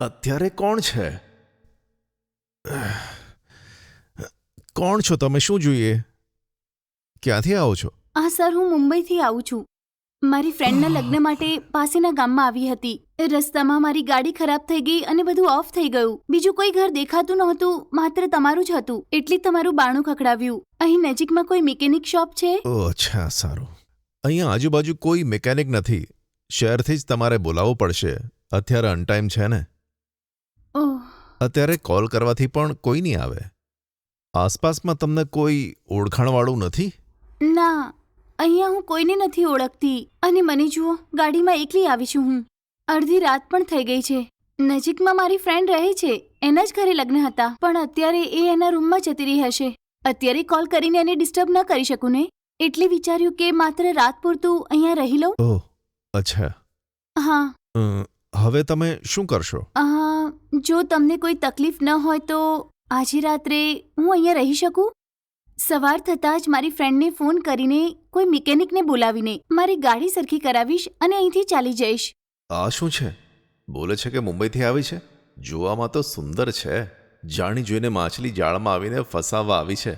અત્યારે કોણ છે? કોણ છો તમે? શું જોઈએ? ક્યાંથી આવો છો? હા સર હું મુંબઈથી આવું છું. મારી ફ્રેન્ડના લગ્ન માટે પાસેના ગામમાં આવી હતી. રસ્તામાં મારી ગાડી ખરાબ થઈ ગઈ અને બધું ઓફ થઈ ગયું. બીજું કોઈ ઘર દેખાતું નહોતું માત્ર તમારું જ હતું. એટલે તમારું બાણું ખખડાવ્યું. અહીં નજીકમાં કોઈ મિકેનિક શોપ છે? ઓ અચ્છા સારું. અહીંયા આજુબાજુ કોઈ મિકેનિક નથી. શહેરથી જ તમારે બોલાવવું પડશે. અત્યારે અનટાઈમ છે ને? ઓહ. અત્યારે કોલ કરવાથી પણ કોઈ નહીં આવે. આસપાસમાં તમને કોઈ ઓળખાણવાળું નથી? ના અહીંયા હું કોઈને નથી ઓળખતી. અને મને જુઓ ગાડીમાં એકલી આવી છું હું. અડધી રાત પણ થઈ ગઈ છે. નજીકમાં મારી ફ્રેન્ડ રહે છે. એના જ ઘરે લગ્ન હતા. પણ અત્યારે એ એના રૂમમાં જતી રહી હશે. અત્યારે કોલ કરીને એને ડિસ્ટર્બ ન કરી શકું ને? એટલે વિચાર્યું કે માત્ર રાત પૂરતું અહીંયા રહી લઉં? ઓહ અચ્છા. હા. અ, હવે તમે શું કરશો? જો તમને કોઈ તકલીફ ન હોય તો આજે રાત્રે હું અહીંયા રહી શકું? સવાર થતાં જ મારી ફ્રેન્ડને ફોન કરીને કોઈ મિકેનિકને બોલાવીને મારી ગાડી સરખી કરાવીશ અને અહીંથી ચાલી જઈશ. આ શું છે? બોલે છે કે મુંબઈથી આવી છે? જોવામાં તો સુંદર છે. જાણી જોઈને માછલી જાળમાં આવીને ફસાવવા આવી છે.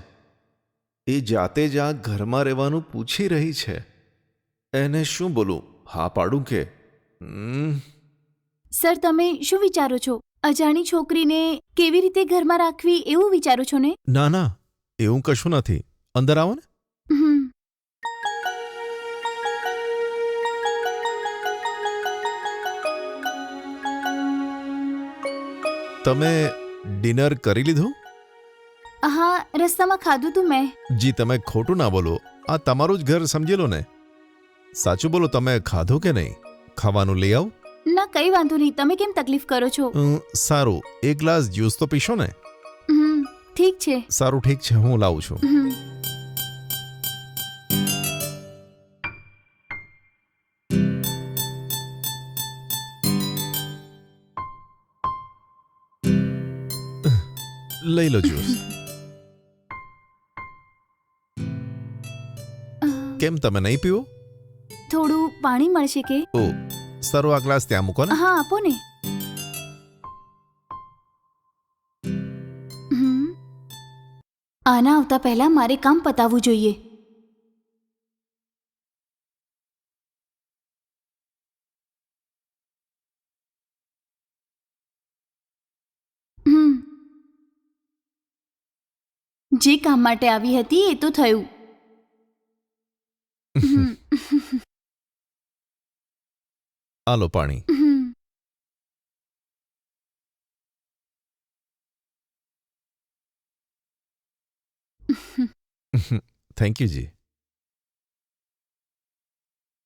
એ જાતે જ આ ઘરમાં રહેવાનું પૂછી રહી છે. એને શું બોલું? હા પાડું કે? હમ, સર તમે શું વિચારો છો? અજાણી છોકરીને કેવી રીતે ઘરમાં રાખવી એવું વિચારો છો ને? ના ના. એવું કશું નથી. અંદર આવો ને. તમે ડિનર કરી લીધું? હા રસ્તામાં ખાધું તું મેં. જી તમે ખોટું ના બોલો. આ તમારું જ ઘર સમજી લો ને. સાચું બોલો તમે ખાધું કે નહીં? ખાવાનું લઈ આવ. ના કઈ વાંધો નહીં. તમે કેમ તકલીફ કરો છો? સારું. એક ગ્લાસ જ્યુસ તો પીશો ને. ઠીક છે. સારું ઠીક છે હું લાવું છું. હમ. લઈ લો જ્યુસ. કેમ તમે નહીં પીવો? થોડું પાણી મળશે કે? ઓ સારું આ ગ્લાસ ત્યાં મૂકો ને. હા આપો ને. આના આવતા પહેલા મારે કામ પતાવવું જોઈએ. જે કામ માટે આવી હતી એ તો થયું. આલો પાણી હમ. થેન્ક યુ જી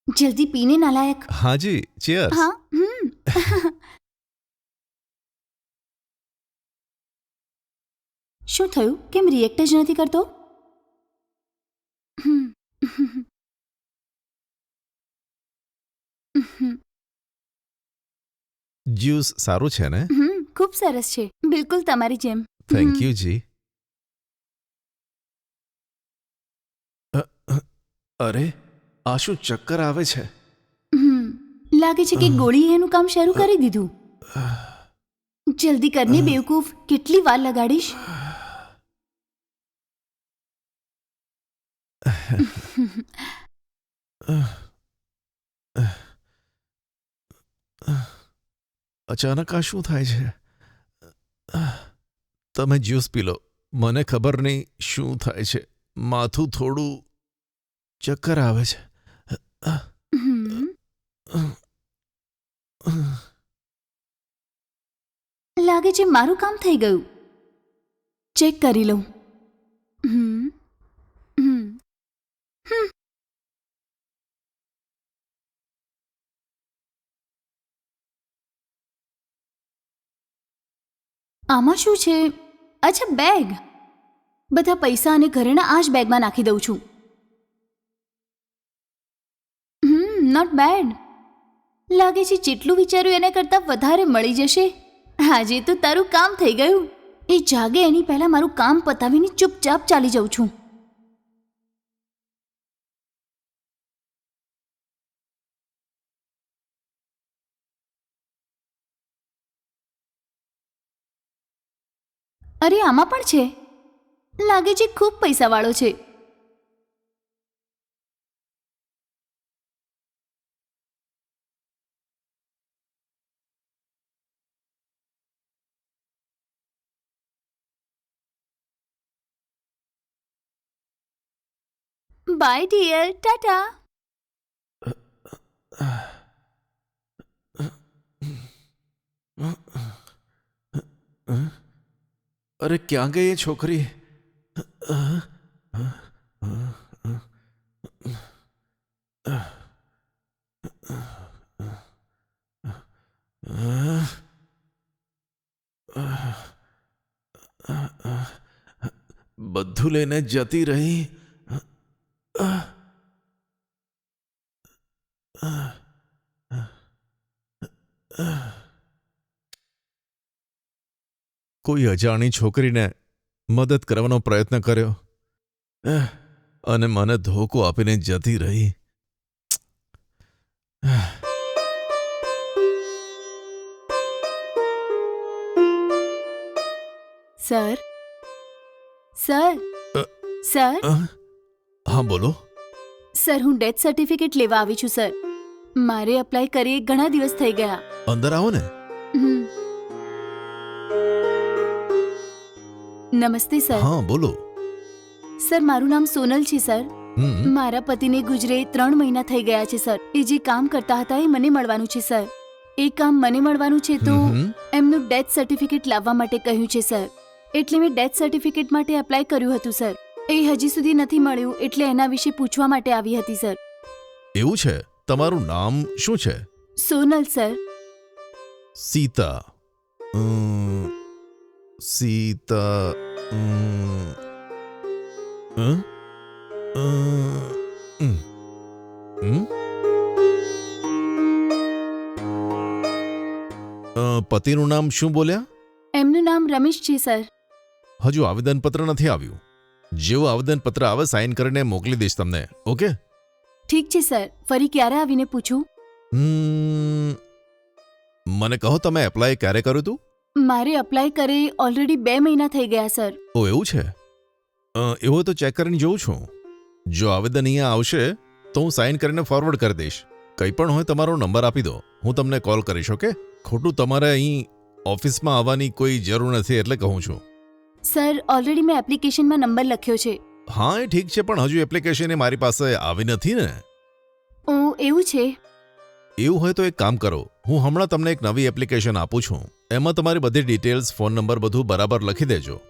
જલ્દી પીને નાલાયક હા જી ચેયર્સ હા હમ શું થયું કેમ રિએક્ટ જ નથી કરતો હમ. હમ. જ્યુસ સારું છે ને હમ, ખૂબ સરસ છે બિલકુલ તમારી જેમ થેન્ક હમ. યુ જી અ, અ, અરે આ શું ચક્કર આવે છે. લાગે છે કે ગોળીએ એનું કામ શરૂ કરી દીધું. જલ્દી કરને બેવકૂફ કેટલી વાર લગાડીશ? અચાનક આ શું થાય છે? તમે જ્યુસ પી લો. મને ખબર નહીં શું થાય છે. માથું થોડું ચક્કર આવે છે. લાગે છે મારું કામ થઈ ગયું. ચેક કરી લઉં. આમાં શું છે? અચ્છા, બેગ. બધા પૈસા અને ઘરેણા આ જ બેગમાં નાખી દઉં છું. નોટ બેડ લાગે છે જેટલું વિચાર્યું એના કરતાં વધારે મળી જશે. આજે તો તારું કામ થઈ ગયું. એ જાગે એની પહેલાં મારું કામ પતાવીને ચૂપચાપ ચાલી જાઉં છું. અરે, આમાં પણ છે. લાગે છે ખૂબ પૈસાવાળો છે. બાય ડિયર ટાટા અરે ક્યાં ગઈ એ છોકરી બધું લઈને જતી રહી કોઈ અજાણી છોકરીને મદદ કરવાનો પ્રયત્ન કર્યો? અને મને ધોકો આપીને જતી રહી. સર? સર. સર? હા બોલો. સર હું ડેથ સર્ટિફિકેટ લેવા આવી છું સર. મારે અપ્લાય કરીએ ઘણા દિવસ થઈ ગયા. અંદર આવો ને. નમસ્તે સર. હા બોલો. સર મારું નામ સોનલ છે સર. હમ. મારા પતિને ગુજરે ત્રણ મહિના થઈ ગયા છે સર. એ જે કામ કરતા હતા એ મને મળવાનું છે સર. એ કામ મને મળવાનું છે તો હમ, એમનું ડેથ સર્ટિફિકેટ લાવવા માટે કહ્યું છે સર. એટલે મેં ડેથ સર્ટિફિકેટ માટે એપ્લાય કર્યું હતું સર. એ હજી સુધી નથી મળ્યું એટલે એના વિશે પૂછવા માટે આવી હતી સર. એવું છે? તમારું નામ શું છે? સોનલ સર. સીતા. અમ, સીતા અમ, અ? અ, ઉમ, ઉમ? અ, પતિનું નામ શું બોલ્યા? એમનું નામ રમેશ છે સર. હજુ આવેદનપત્ર નથી આવ્યું. જેવું આવેદનપત્ર આવે સાઇન કરીને મોકલી દઈશ તમને. ઓકે? ઠીક છે સર. ફરી ક્યારે આવીને પૂછું? મને કહો તમે એપ્લાય ક્યારે કર્યું હતું? મારે અપ્લાય કરે ઓલરેડી બે મહિના થઈ ગયા સર ઓ એવું છે? અ, એવું તો ચેક કરીને જોઉં છું. જો આવેદન અહીંયા આવશે તો હું સાઇન કરીને ફોરવર્ડ કરી દઈશ. કંઈ પણ હોય તમારો નંબર આપી દો. હું તમને કોલ કરીશ ઓકે? ખોટું તમારે અહીં ઓફિસમાં આવવાની કોઈ જરૂર નથી એટલે કહું છું. સર ઓલરેડી મેં એપ્લિકેશનમાં નંબર લખ્યો છે. હા એ ઠીક છે પણ હજુ એપ્લિકેશન એ મારી પાસે આવી નથી ને. ઓ એવું છે? એવું હોય તો એક કામ કરો હું હમણાં તમને એક નવી એપ્લિકેશન આપું છું. એમાં તમારી બધી ડિટેલ્સ ફોન નંબર બધું બરાબર લખી દેજો.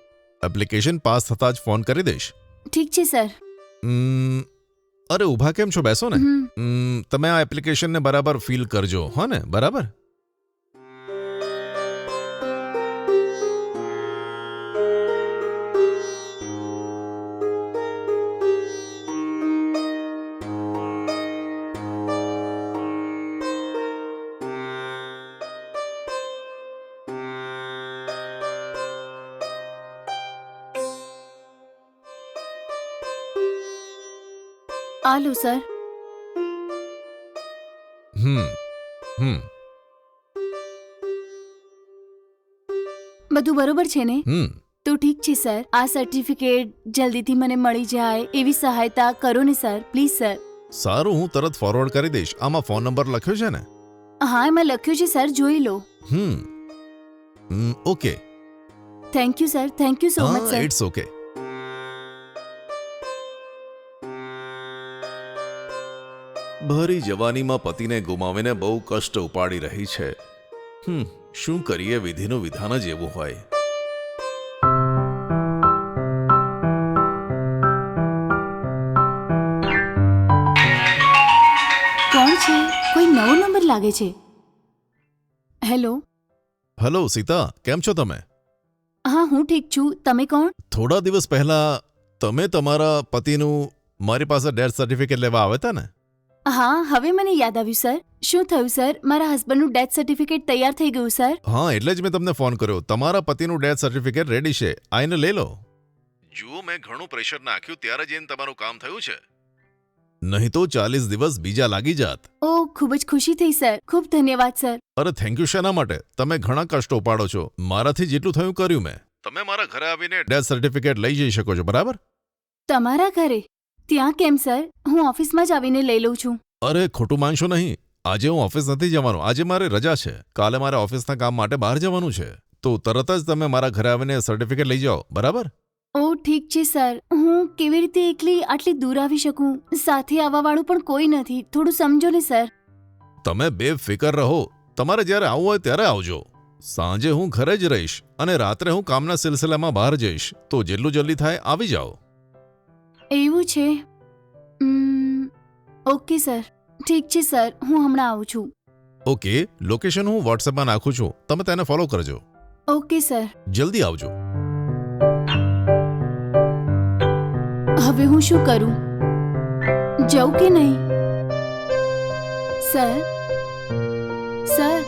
એપ્લિકેશન પાસ થતાં જ ફોન કરી દઈશ. ઠીક છે સર. અરે ઊભા કેમ છો? બેસો ને. તમે આ એપ્લિકેશનને બરાબર ફીલ કરજો હો ને? બરાબર? આલો સર હમ હમ બધું બરોબર છે ને? હમ તો ઠીક છે સર. આ સર્ટિફિકેટ જલ્દીથી મને મળી જાય એવી સહાયતા કરો ને સર. Please sir. સારું હું તરત ફોરવર્ડ કરી દઈશ. આમાં ફોન નંબર લખ્યો છે ને? હા એમાં લખ્યું છે સર. જોઈ લો. હમ okay thank you sir thank you so much sir it's okay ભરી જવાનીમાં પતિને ગુમાવીને બહુ કષ્ટ ઉપાડી રહી છે. હમ શું કરીએ? વિધિનું વિધાન જ એવું હોય. કોણ છે? કોઈ નવો નંબર લાગે છે? હેલો? હેલો સીતા કેમ છો તમે? હા હું ઠીક છું. તમે કોણ? થોડા દિવસ પહેલા તમે તમારા પતિનું મારી પાસે ડેથ સર્ટિફિકેટ લેવા આવ્યા હતા ને? હા હવે મને યાદ આવ્યું સર. શું થયું સર? મારા હસબન્ડનું ડેથ સર્ટિફિકેટ તૈયાર થઈ ગયું સર. હા એટલે જ મેં તમને ફોન કર્યો. તમારા પતિનું ડેથ સર્ટિફિકેટ રેડી છે. આઈને લઈ લો. જુઓ મેં ઘણું પ્રેશર નાખ્યું ત્યારે જ એને તમારું કામ થયું છે. નહીં તો ચાલીસ દિવસ બીજા લાગી જાત. ઓ ખૂબ જ ખુશી થઈ સર. ખૂબ ધન્યવાદ સર. અરે થેન્ક યુ શેના માટે? તમે ઘણા કષ્ટો પાડો છો. મારાથી જેટલું થયું કર્યું મેં. તમે મારા ઘરે આવીને ડેથ સર્ટિફિકેટ લઈ જઈ શકો છો બરાબર? તમારા ઘરે? ત્યાં કેમ સર? હું ઓફિસમાં જ આવીને લઈ લઉં છું. અરે ખોટું માનશો નહીં. આજે હું ઓફિસ નથી જવાનો. આજે મારે રજા છે. કાલે મારે ઓફિસના કામ માટે બહાર જવાનું છે. તો તરત જ તમે મારા ઘરે આવીને સર્ટિફિકેટ લઈ જાઓ. બરાબર? ઓ ઠીક છે સર. હું કેવી રીતે એકલી આટલી દૂર આવી શકું? સાથે આવવાવાળું પણ કોઈ નથી. થોડું સમજો ને સર. તમે બેફિકર રહો. તમારે જ્યારે આવવું હોય ત્યારે આવજો. સાંજે હું ઘરે જ રહીશ અને રાત્રે હું કામના સિલસિલામાં બહાર જઈશ. તો જેટલું જલ્દી થાય આવી જાઓ. એવું છે? Um, okay sir. ઠીક છે સર હું હમણાં આવું છું. ઓકે લોકેશન હું વોટ્સએપમાં નાખું છું. તમે તેને ફોલો કરજો. Okay sir. જલ્દી આવજો. હવે હું શું કરું? જાઉં કે નહીં? સર? સર?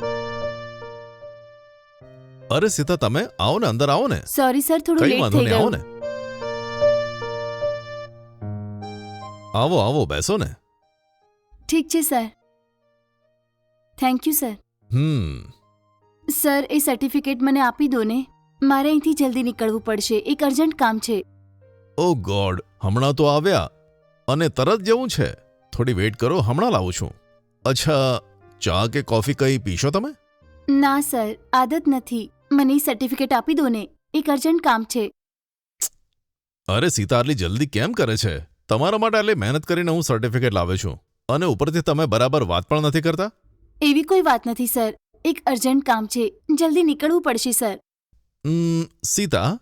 અરે સીતા તમે આવો ને અંદર આવો ને. સોરી સર થોડું કઈ લેટ વાંધો થઈ નહીં આવો ગયું. ને. આવો આવો બેસો ને. ઠીક છે sir. Thank you sir. Hmm. Sir A certificate મને આપી દો ને. મારે અહીંથી જલ્દી નીકળવું પડશે. એક અર્જન્ટ કામ છે. ઓ ગોડ હમણાં તો આવ્યા. અને તરત જવું છે. થોડી વેઇટ કરો હમણાં લાવું છું. અચ્છા ચા કે કોફી કઈ પીશો તમે? ના સર આદત નથી. મને એ સર્ટિફિકેટ આપી દો ને. એક અર્જન્ટ કામ છે. અરે સીતા આટલી જલ્દી કેમ કરે છે? તમારા માટે આટલી મહેનત કરીને હું સર્ટિફિકેટ લાવ્યો છું. અને ઉપરથી તમે બરાબર વાત પણ નથી કરતા? એવી કોઈ વાત નથી સર. એક અર્જન્ટ કામ છે. જલ્દી નીકળવું પડશે સર. ઉમ, સીતા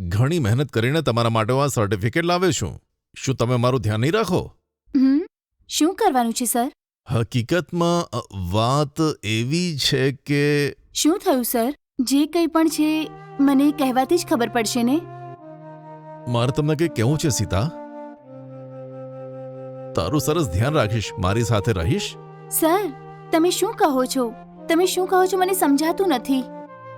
ઘણી મહેનત કરીને તમારા માટે હું આ સર્ટિફિકેટ લાવ્યો છું. શું તમે મારું ધ્યાન નહીં રાખો? હમ? શું કરવાનું છે સર? હકીકતમાં અ, વાત એવી છે કે શું થયું સર? જે કંઈ પણ છે મને કહેવાથી જ ખબર પડશે ને? મારે તમને કંઈ કહેવું છે સીતા? તારું સરસ ધ્યાન રાખીશ મારી સાથે રહીશ? સર તમે શું કહો છો? તમે શું કહો છો મને સમજાતું નથી.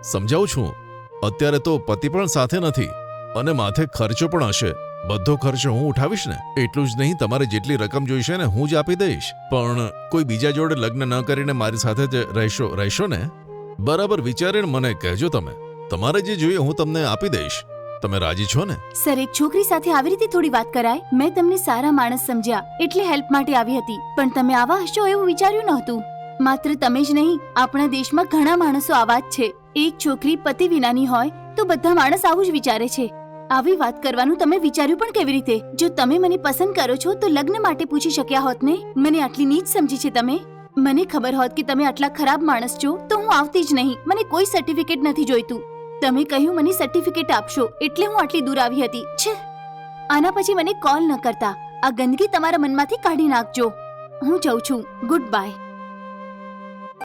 સમજાવું છું. અત્યારે તો પતિ પણ સાથે નથી અને માથે ખર્ચો પણ હશે. બધો ખર્ચો હું ઉઠાવીશ ને? એટલું જ નહીં તમારે જેટલી રકમ જોઈશે ને હું જ આપી દઈશ. પણ કોઈ બીજા જોડે લગ્ન ન કરીને મારી સાથે જ રહેશો રહેશો ને? બરાબર વિચારીને મને કહેજો તમે. તમારે જે જોઈએ હું તમને આપી દઈશ. તમે રાજી છો ને? સર, એક છોકરી સાથે આવી રીતે થોડી વાત કરાય? મેં તમને સારા માણસ સમજ્યા, એટલે હેલ્પ માટે આવી હતી. પણ તમે આવા હશો એવું વિચાર્યું નહોતું. માત્ર તમે જ નહીં, આપણા દેશમાં ઘણા માણસો આવા જ છે. એક છોકરી પતિ વિનાની હોય, તો બધા માણસ આવું જ વિચારે છે. આવી વાત કરવાનું તમે વિચાર્યું પણ કેવી રીતે? જો તમે મને પસંદ કરો છો, તો લગ્ન માટે પૂછી શક્યા હોત ને? મને આટલી નીચ સમજી છે તમે? મને ખબર હોત કે તમે આટલા ખરાબ માણસ છો, તો હું આવતી જ નહીં. મને કોઈ સર્ટિફિકેટ નથી જોઈતું. તમે કહ્યું મને સર્ટિફિકેટ આપશો, એટલે હું આટલી દૂર આવી હતી. છે. આના પછી મને કોલ ન કરતા. આ ગંદકી તમારા મનમાંથી કાઢી નાખજો. હું જઉં છું. Good bye